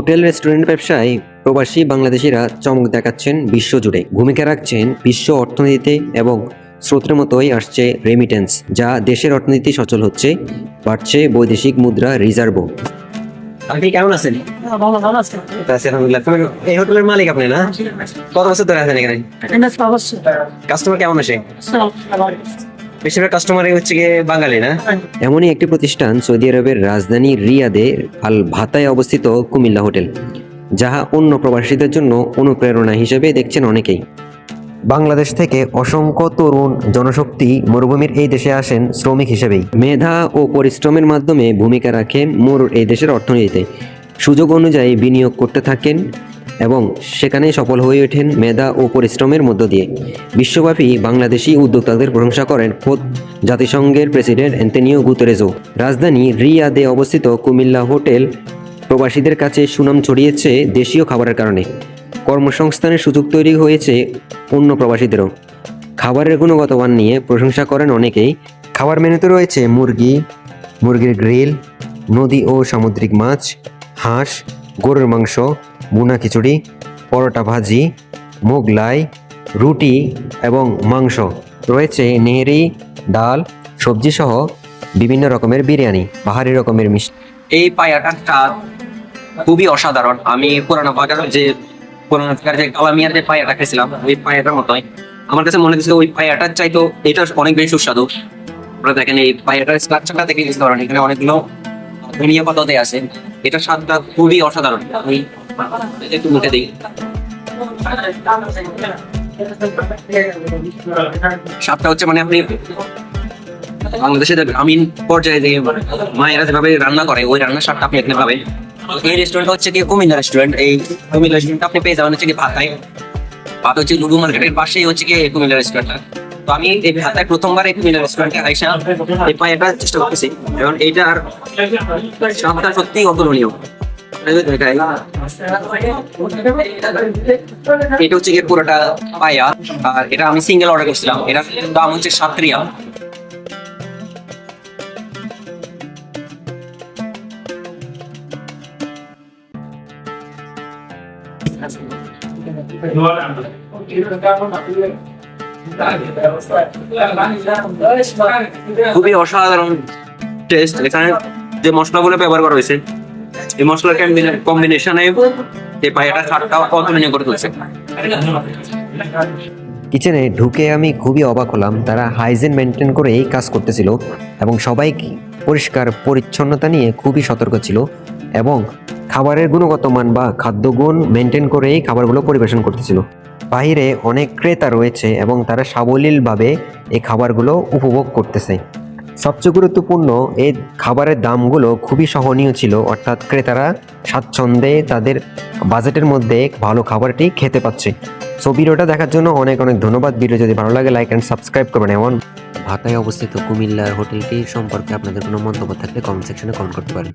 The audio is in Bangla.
হোটেল রেস্টুরেন্ট ব্যবসায় প্রবাসী বাংলাদেশিরা চমক দেখাচ্ছেন বিশ্বজুড়ে ভূমিকা রাখছেন বিশ্ব অর্থনীতিতে এবং স্রোতের মতোই আসছে রেমিটেন্স যা দেশের অর্থনীতি সচল হচ্ছে বাড়ছে বৈদেশিক মুদ্রা রিজার্ভও আপনি কেমন আছেন? আছে। আছি আলহামদুলিল্লাহ। এই হোটেলের মালিক আপনি না? কত বছর ধরে আছেন এখানে? কাস্টমার কেমন আসে বেশিরভাগ কাস্টমারই হচ্ছে গিয়ে বাঙালি, না? এমনই একটি প্রতিষ্ঠান সৌদি আরবের রাজধানী রিয়াদে আল ভাতায় অবস্থিত কুমিল্লা হোটেল, যাহা অন্য প্রবাসীদের জন্য অনুপ্রেরণা হিসেবে দেখছেন অনেকেই। বাংলাদেশ থেকে অসংখ্য তরুণ জনশক্তি মরুভূমির এই দেশে আসেন শ্রমিক হিসেবেই। মেধা ও পরিশ্রমের মাধ্যমে ভূমিকা রাখেন মরুর এই দেশের অর্থনীতিতে। সুযোগ অনুযায়ী বিনিয়োগ করতে থাকেন এবং সেখানে সফল হয়ে ওঠেন মেধা ও পরিশ্রমের মধ্য দিয়ে। বিশ্বব্যাপী বাংলাদেশি উদ্যোক্তাদের প্রশংসা করেন খোদ জাতিসংঘের প্রেসিডেন্ট অ্যান্টনিও গুতেরেজো রাজধানী রিয়াদে অবস্থিত কুমিল্লা হোটেল প্রবাসীদের কাছে সুনাম ছড়িয়েছে দেশীয় খাবারের কারণে। কর্মসংস্থানের সুযোগ তৈরি হয়েছে অন্য প্রবাসীদেরও। খাবারের গুণগত মান নিয়ে প্রশংসা করেন অনেকেই। খাবার মেনুতে রয়েছে মুরগি, মুরগির গ্রিল, নদী ও সামুদ্রিক মাছ, হাঁস, গরুর মাংস বুনা খিচুড়ি, পরোটা ভাজি, মোগলাই, রুটি এবং মাংস। রয়েছে নেহেরি, ডাল সবজি সহ বিভিন্ন রকমের বিরিয়ানি পাহাড়ি রকমের মিষ্টি। এই স্বাদ খুবই অসাধারণ। আমি পুরানো বাজার যে পুরানো যে কালামিয়ার যে পায়াটা খেয়েছিলাম, ওই পায়াটার মতোই। আমার কাছে মনে হচ্ছে ওই পায়াটার চাইতো এটা অনেক বেশি সুস্বাদু। আপনারা দেখেন এই পায়াটার স্ট্রাকচারটা দেখে বুঝতে পারেন এখানে অনেকগুলো ধনিয়া পাতা দেয়া আছে। এটা স্বাদটা খুবই অসাধারণ। একটু মুখে দিই স্বাদটা হচ্ছে মানে আপনি বাংলাদেশে গ্রামীণ পর্যায়ে যে মায়েরা যেভাবে রান্না করে, ওই রান্নার স্বাদটা আপনি এখানে পাবেন। এই রেস্টুরেন্ট হচ্ছে কি কুমিল্লা রেস্টুরেন্ট এই কুমিল্লা রেস্টুরেন্ট আপনি পেয়ে যাবেন হচ্ছে কি ভাতায় ভাত হচ্ছে লুডু মার্কেটের পাশেই হচ্ছে কি কুমিল্লা রেস্টুরেন্টটা তো আমি এই ভাতায় প্রথমবার এই কুমিল্লা রেস্টুরেন্টে আইসা এই পায়েটা চেষ্টা করতেছি। এবং এইটার স্বাদটা সত্যিই অতুলনীয়। এটা হচ্ছে গিয়ে পুরোটা পায়া, আর এটা আমি সিঙ্গেল অর্ডার করছিলাম। এটার দাম হচ্ছে সাত রিয়াল খুবই অসাধারণ টেস্ট এখানে যে মশলাগুলো ব্যবহার করা হয়েছে এই মশলার কম্বিনেশনে এই পায়াটা স্বাদটা অতুলনীয় করে তুলছে। কিচেনে ঢুকে আমি খুবই অবাক হলাম। তারা হাইজিন মেনটেন করে এই কাজ করতেছিল এবং সবাই পরিষ্কার পরিচ্ছন্নতা নিয়ে খুবই সতর্ক ছিল এবং খাবারের গুণগত মান বা খাদ্যগুণ মেনটেন করেই খাবারগুলো পরিবেশন করতেছিল। বাইরে অনেক ক্রেতা রয়েছে এবং তারা সাবলীলভাবে এই খাবারগুলো উপভোগ করতেছে। সবচেয়ে গুরুত্বপূর্ণ এই খাবারের দামগুলো খুবই সহনীয় ছিল, অর্থাৎ ক্রেতারা স্বাচ্ছন্দ্যে তাদের বাজেটের মধ্যে ভালো খাবারটি খেতে পাচ্ছে। সো ভিডিওটা দেখার জন্য অনেক অনেক ধন্যবাদ। ভিডিও যদি ভালো লাগে লাইক অ্যান্ড সাবস্ক্রাইব করবেন। এমন ঢাকায় অবস্থিত কুমিল্লার হোটেলটি সম্পর্কে আপনাদের কোনো মন্তব্য থাকলে কমেন্ট সেকশনে কমেন্ট করতে পারেন।